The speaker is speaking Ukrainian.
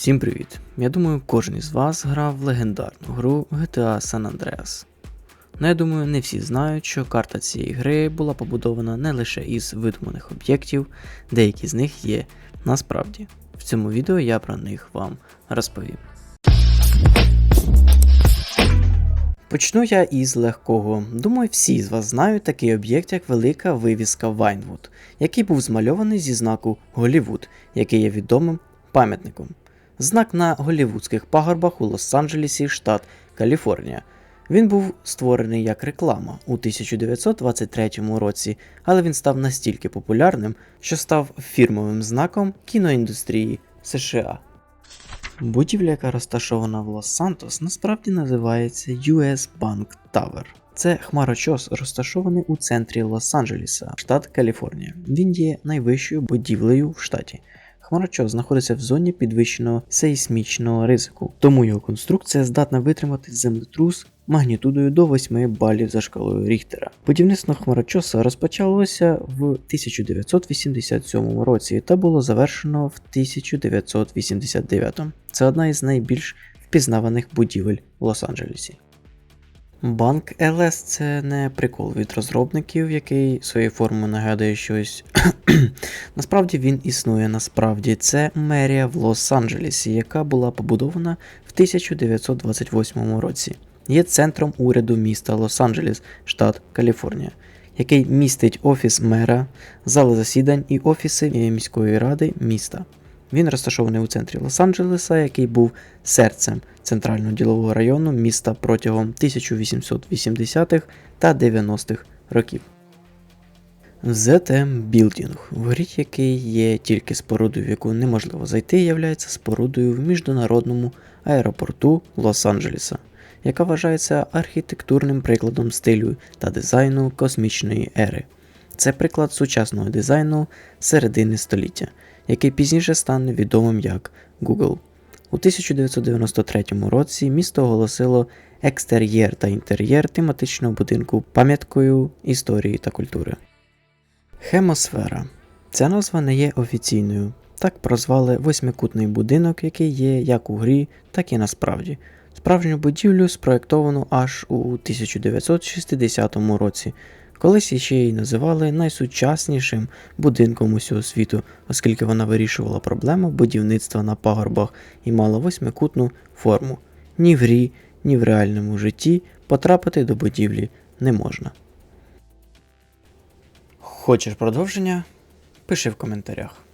Всім привіт! Я думаю, кожен із вас грав в легендарну гру GTA San Andreas. Ну я думаю, не всі знають, що карта цієї гри була побудована не лише із видуманих об'єктів, деякі з них є насправді. В цьому відео я про них вам розповім. Почну я із легкого. Думаю, всі з вас знають такий об'єкт, як велика вивіска Вайнвуд, який був змальований зі знаку Голівуд, який є відомим пам'ятником. Знак на голівудських пагорбах у Лос-Анджелесі, штат Каліфорнія. Він був створений як реклама у 1923 році, але він став настільки популярним, що став фірмовим знаком кіноіндустрії США. Будівля, яка розташована в Лос-Сантос, насправді називається US Bank Tower. Це хмарочос, розташований у центрі Лос-Анджелеса, штат Каліфорнія. Він є найвищою будівлею в штаті. Хмарочос знаходиться в зоні підвищеного сейсмічного ризику, тому його конструкція здатна витримати землетрус магнітудою до 8 балів за шкалою Ріхтера. Будівництво хмарочоса розпочалося в 1987 році та було завершено в 1989. Це одна із найбільш впізнаваних будівель в Лос-Анджелесі. Банк ЛС це не прикол від розробників, який своєю формою нагадує щось. насправді він існує насправді. Це мерія в Лос-Анджелесі, яка була побудована в 1928 році. Є центром уряду міста Лос-Анджелес, штат Каліфорнія, який містить офіс мера, зали засідань і офіси міської ради міста. Він розташований у центрі Лос-Анджелеса, який був серцем центрального ділового району міста протягом 1880-х та 90-х років. ZM Building, воріт який є тільки спорудою, в яку неможливо зайти, являється спорудою в міжнародному аеропорту Лос-Анджелеса, яка вважається архітектурним прикладом стилю та дизайну космічної ери. Це приклад сучасного дизайну середини століття, який пізніше стане відомим як Google. У 1993 році місто оголосило екстер'єр та інтер'єр тематичного будинку пам'яткою історії та культури. Хемосфера. Ця назва не є офіційною. Так прозвали восьмикутний будинок, який є як у грі, так і насправді. Справжню будівлю спроєктовано аж у 1960 році. Колись ще її називали найсучаснішим будинком усього світу, оскільки вона вирішувала проблему будівництва на пагорбах і мала восьмикутну форму. Ні в грі, ні в реальному житті потрапити до будівлі не можна. Хочеш продовження? Пиши в коментарях.